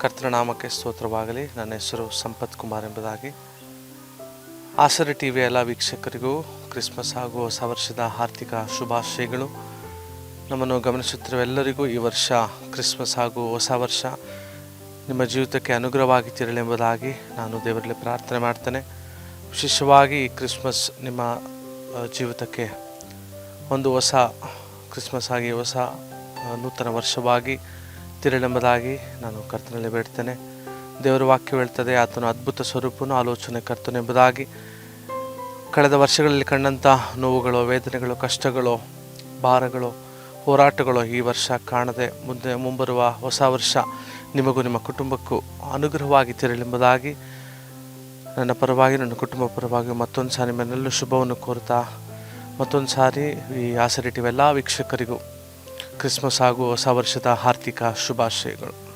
ಕರ್ತನ ನಾಮಕ್ಕೆ ಸ್ತೋತ್ರವಾಗಲಿ. ನನ್ನ ಹೆಸರು ಸಂಪತ್ ಕುಮಾರ್ ಎಂಬುದಾಗಿ. ಆಸರೆ ಟಿ ವಿಯ ಎಲ್ಲ ವೀಕ್ಷಕರಿಗೂ ಕ್ರಿಸ್ಮಸ್ ಹಾಗೂ ಹೊಸ ವರ್ಷದ ಆರ್ಥಿಕ ಶುಭಾಶಯಗಳು. ನಮ್ಮನ್ನು ಗಮನಿಸುತ್ತಿರುವ ಎಲ್ಲರಿಗೂ ಈ ವರ್ಷ ಕ್ರಿಸ್ಮಸ್ ಹಾಗೂ ಹೊಸ ವರ್ಷ ನಿಮ್ಮ ಜೀವಿತಕ್ಕೆ ಅನುಗ್ರಹವಾಗಿ ತಿರಳೆಂಬುದಾಗಿ ನಾನು ದೇವರಲ್ಲಿ ಪ್ರಾರ್ಥನೆ ಮಾಡ್ತೇನೆ. ವಿಶೇಷವಾಗಿ ಈ ಕ್ರಿಸ್ಮಸ್ ನಿಮ್ಮ ಜೀವಿತಕ್ಕೆ ಒಂದು ಹೊಸ ಕ್ರಿಸ್ಮಸ್ ಆಗಿ ಹೊಸ ನೂತನ ವರ್ಷವಾಗಿ ತಿರಳೆಂಬುದಾಗಿ ನಾನು ಕರ್ತನಲ್ಲಿ ಬೇಡ್ತೇನೆ. ದೇವರ ವಾಕ್ಯ ಹೇಳ್ತದೆ, ಆತನು ಅದ್ಭುತ ಸ್ವರೂಪನು, ಆಲೋಚನೆ ಕರ್ತನೆ ಎಂಬುದಾಗಿ ಕಳೆದ ವರ್ಷಗಳಲ್ಲಿ ಕಂಡಂಥ ನೋವುಗಳು, ವೇದನೆಗಳು, ಕಷ್ಟಗಳು, ಭಾರಗಳು, ಹೋರಾಟಗಳು ಈ ವರ್ಷ ಕಾಣದೆ ಮುಂದೆ ಮುಂಬರುವ ಹೊಸ ವರ್ಷ ನಿಮಗೂ ನಿಮ್ಮ ಕುಟುಂಬಕ್ಕೂ ಅನುಗ್ರಹವಾಗಿ ತಿರಳೆಂಬುದಾಗಿ ನನ್ನ ಪರವಾಗಿ, ನನ್ನ ಕುಟುಂಬ ಪರವಾಗಿ ಮತ್ತೊಂದು ಸಾರಿ ನಿಮ್ಮೆಲ್ಲೂ ಶುಭವನ್ನು ಕೋರುತ್ತಾ ಮತ್ತೊಂದು ಸಾರಿ ಈ ಆಸರಿಟಿವೆಲ್ಲ ವೀಕ್ಷಕರಿಗೂ ಕ್ರಿಸ್ಮಸ್ ಹಾಗೂ ಹೊಸ ವರ್ಷದ ಹಾರ್ದಿಕ ಶುಭಾಶಯಗಳು.